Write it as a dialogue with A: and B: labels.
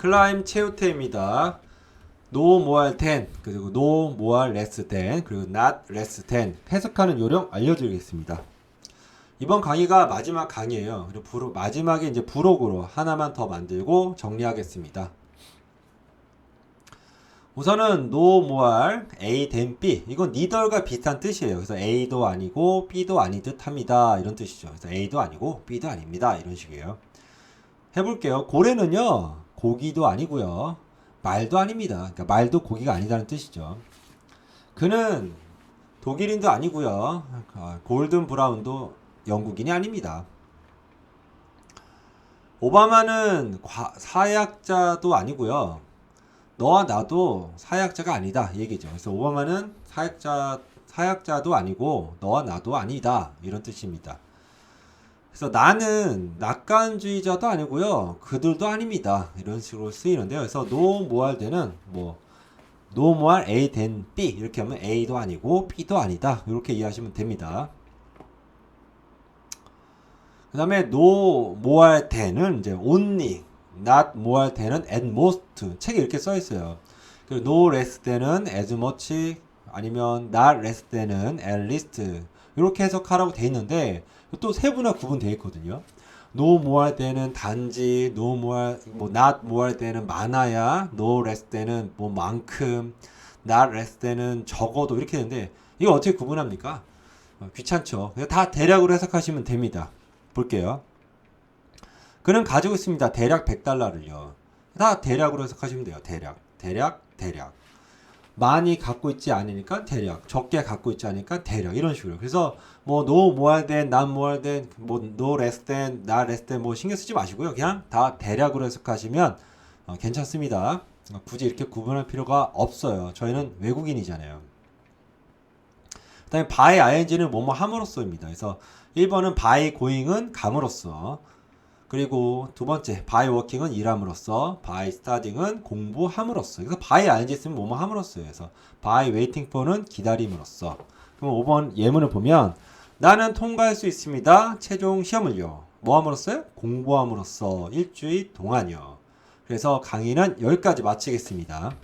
A: 클라임 체우테입니다. no more than 그리고 no more less than 그리고 not less than 해석하는 요령 알려드리겠습니다. 이번 강의가 마지막 강의예요. 그리고 부로, 마지막에 이제 부록으로 하나만 더 만들고 정리하겠습니다. 우선은 no more A than B 이건 neither가 비슷한 뜻이에요. 그래서 A도 아니고 B도 아닌 듯합니다. 이런 뜻이죠. 그래서 A도 아니고 B도 아닙니다. 이런 식이에요. 해볼게요. 고래는요 고기도 아니고요 말도 아닙니다. 그러니까 말도 고기가 아니다는 뜻이죠. 그는 독일인도 아니고요 아, 골든 브라운도 영국인이 아닙니다. 오바마는 과- 사약자도 아니고요. 너와 나도 사약자가 아니다 이 얘기죠. 그래서 오바마는 사약자 사약자도 아니고 너와 나도 아니다 이런 뜻입니다. 그래서 나는 낙관주의자도 아니고요. 그들도 아닙니다. 이런 식으로 쓰이는데요. 그래서 no more than은 뭐 no more A than B 이렇게 하면 A도 아니고 B도 아니다. 이렇게 이해하시면 됩니다. 그 다음에 no more than은 이제 only, not more than은 at most 책에 이렇게 써 있어요. 그리고 no less than은 as much 아니면 not less than은 at least 이렇게 해석하라고 돼 있는데 또 세분화 구분되어 있거든요. no more than은 단지 no more 뭐 not more than은 많아야 no less than은 뭐 만큼 not less than은 적어도 이렇게 되는데 이거 어떻게 구분합니까? 어, 귀찮죠. 다 대략으로 해석하시면 됩니다. 볼게요. 그는 가지고 있습니다. 대략 100달러를요. 다 대략으로 해석하시면 돼요. 대략. 대략, 대략. 많이 갖고 있지 않으니까 대략. 적게 갖고 있지 않으니까 대략. 이런 식으로. 그래서 뭐 no more than, not more than, 뭐 no less than, not less than 뭐 신경 쓰지 마시고요. 그냥 다 대략으로 해석하시면 어, 괜찮습니다. 어, 굳이 이렇게 구분할 필요가 없어요. 저희는 외국인이잖아요. 그 다음에 by ing는 뭐뭐 함으로써입니다. 그래서 1번은 by going은 감으로써 그리고 두 번째 by working은 일함으로써 by studying은 공부함으로써 그래서 by ing 쓰면 뭐뭐 함으로써요. 그래서 by waiting for는 기다림으로써 그럼 5번 예문을 보면 나는 통과할 수 있습니다. 최종 시험을요. 뭐 함으로써요? 공부함으로써 일주일 동안요. 그래서 강의는 여기까지 마치겠습니다.